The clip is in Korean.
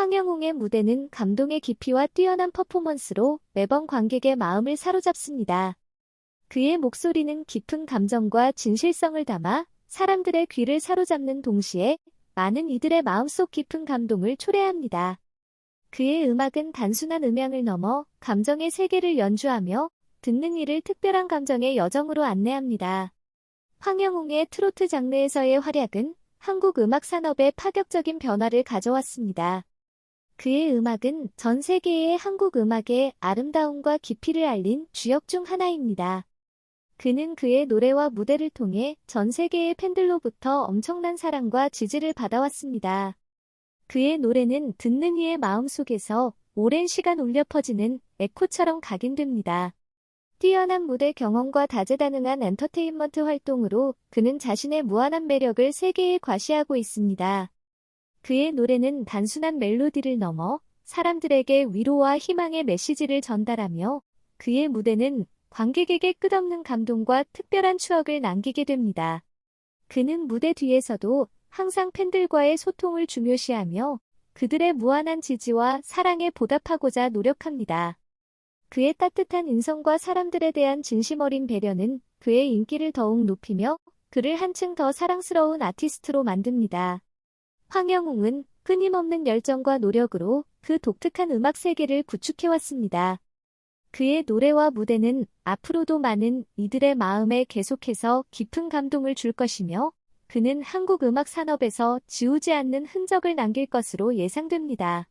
황영웅의 무대는 감동의 깊이와 뛰어난 퍼포먼스로 매번 관객의 마음을 사로잡습니다. 그의 목소리는 깊은 감정과 진실성을 담아 사람들의 귀를 사로잡는 동시에 많은 이들의 마음속 깊은 감동을 초래합니다. 그의 음악은 단순한 음향을 넘어 감정의 세계를 연주하며 듣는 이를 특별한 감정의 여정으로 안내합니다. 황영웅의 트로트 장르에서의 활약은 한국 음악 산업에 파격적인 변화를 가져왔습니다. 그의 음악은 전 세계의 한국 음악의 아름다움과 깊이를 알린 주역 중 하나입니다. 그는 그의 노래와 무대를 통해 전 세계의 팬들로부터 엄청난 사랑과 지지를 받아왔습니다. 그의 노래는 듣는 이의 마음속에서 오랜 시간 울려 퍼지는 에코처럼 각인됩니다. 뛰어난 무대 경험과 다재다능한 엔터테인먼트 활동으로 그는 자신의 무한한 매력을 세계에 과시하고 있습니다. 그의 노래는 단순한 멜로디를 넘어 사람들에게 위로와 희망의 메시지를 전달하며 그의 무대는 관객에게 끝없는 감동과 특별한 추억을 남기게 됩니다. 그는 무대 뒤에서도 항상 팬들과의 소통을 중요시하며 그들의 무한한 지지와 사랑에 보답하고자 노력합니다. 그의 따뜻한 인성과 사람들에 대한 진심 어린 배려는 그의 인기를 더욱 높이며 그를 한층 더 사랑스러운 아티스트로 만듭니다. 황영웅은 끊임없는 열정과 노력으로 그 독특한 음악 세계를 구축해왔습니다. 그의 노래와 무대는 앞으로도 많은 이들의 마음에 계속해서 깊은 감동을 줄 것이며 그는 한국 음악 산업에서 지우지 않는 흔적을 남길 것으로 예상됩니다.